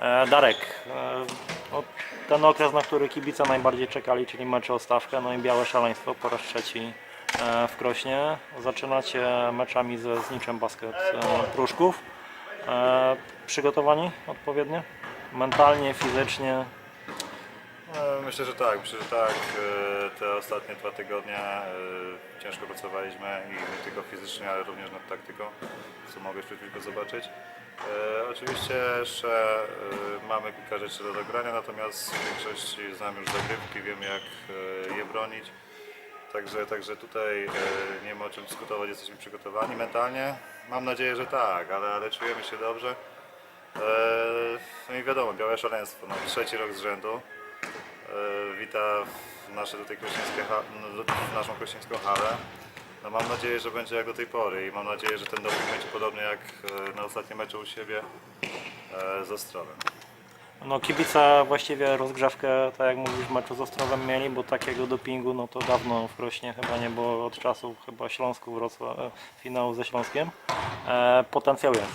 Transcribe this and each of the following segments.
E, Darek, e, ten okres, na który kibice najbardziej czekali, czyli mecze o stawkę, no i białe szaleństwo po raz trzeci e, w Krośnie. Zaczynacie meczami ze Zniczem Basket Pruszków. Przygotowani odpowiednio? Mentalnie, fizycznie? E, Myślę, że tak, myślę, że tak. E, Te ostatnie dwa tygodnie e, ciężko pracowaliśmy i nie tylko fizycznie, ale również nad taktyką, co mogłeś przed chwilką zobaczyć. E, Oczywiście jeszcze mamy kilka rzeczy do dogrania, natomiast w większości znam już zagrywki, wiem jak je bronić. Także, także tutaj nie ma o czym dyskutować, jesteśmy przygotowani mentalnie. Mam nadzieję, że tak, ale, ale czujemy się dobrze. No i wiadomo, białe szaleństwo, no, trzeci rok z rzędu. Wita w nasze tutaj krośnieńskie ha- no, w naszą krośnieńską halę. No mam nadzieję, że będzie jak do tej pory i mam nadzieję, że ten doping będzie podobny jak e, na ostatnim meczu u siebie e, z Ostrowem. No kibice właściwie rozgrzewkę, tak jak mówisz, w meczu z Ostrowem mieli, bo takiego dopingu no to dawno w Krośnie chyba nie było od czasów chyba Śląsku Wrocław, e, finału ze Śląskiem. E, potencjał jest.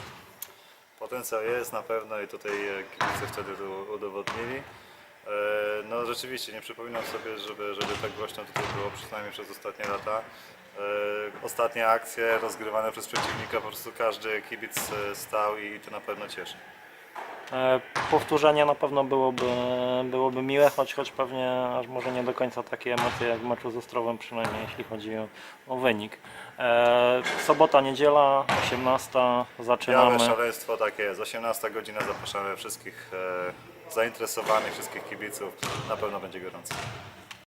Potencjał jest na pewno i tutaj e, kibice wtedy to udowodnili. Rzeczywiście nie przypominam sobie, żeby, żeby tak głośno tutaj było przynajmniej przez ostatnie lata. E, Ostatnie akcje rozgrywane przez przeciwnika, po prostu każdy kibic e, stał i to na pewno cieszy. E, powtórzenie na pewno byłoby, byłoby miłe, choć, choć pewnie aż może nie do końca takie emocje jak w meczu z Ostrowem, przynajmniej jeśli chodzi o, o wynik. E, sobota, niedziela, 18, Białe zaczynamy. szaleństwo takie jest. 18 godzina zapraszamy wszystkich e, zainteresowanych, wszystkich kibiców. Na pewno będzie gorąco.